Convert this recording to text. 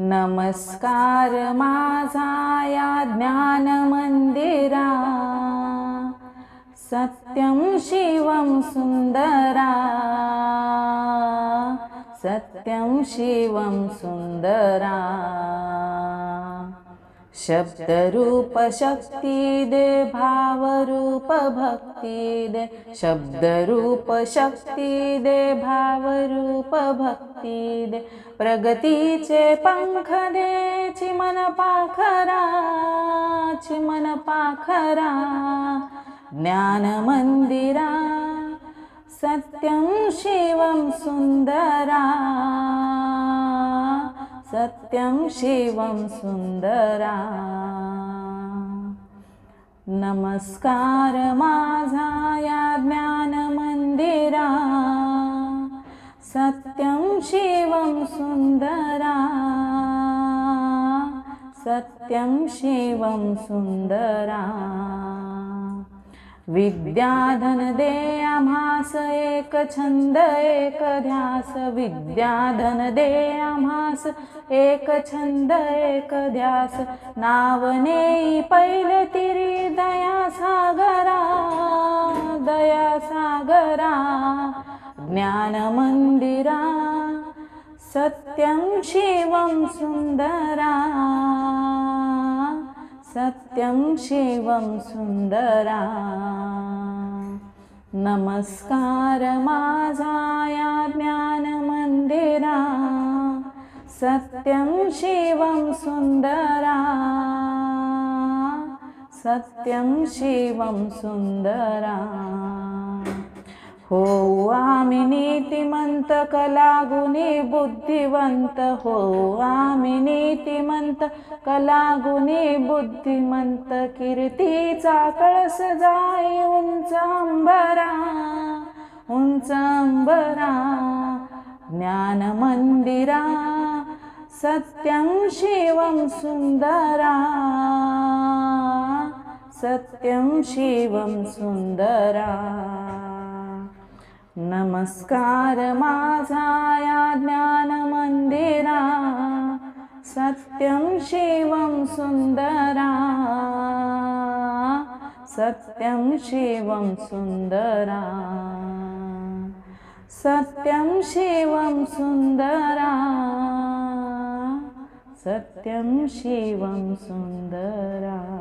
नमस्कार माझा या ज्ञान मंदिरा सत्यं शिवं सुन्दरा सत्यं शिवं सुन्दरा शब्दरूप शक्ती दे भावरूप भक्ती दे शब्दरूप शक्ती दे भावरूप भक्ती दे प्रगतीचे पंख दे चिमन पाखरा चिमन पाखरा ज्ञान मंदिरा सत्यं शिवं सुन्दरा सत्यं शिवं सुन्दरा। नमस्कार माझा या ज्ञानमन्दिरा सत्यं शिवं सुन्दरा। सत्यं शिवं सुन्दरा। विद्याधन दे आम्हास एक छंद एक ध्यास विद्याधन दे आम्हास. एक छंद एक ध्यास नावने पहिले तिरी दया सागरा दया सागरा. ज्ञान मंदिरा सत्यं शिवं सुंदरा. सत्यं शिवं सुंदरा. नमस्कार माझा या ज्ञानमन्दिरा सत्यं शिवं सुन्दरा सत्यं शिवं सुन्दरा हो आम्ही नीतिमंत कलागुणी बुद्धिवंत. हो आम्ही नीतिमंत कलागुणी बुद्धिमंत. कीर्तीचा कळस जाई उंच अंबरा उंच अंबरा. ज्ञान मंदिरा सत्यं शिवं सुन्दरा सत्यं शिवं सुन्दरा नमस्कार माझा या ज्ञानमन्दिरा सत्यं शिवं सुन्दरा। सत्यं शिवं सुन्दरा। सत्यं शिवं सुन्दरा। सत्यं शिवं सुन्दरा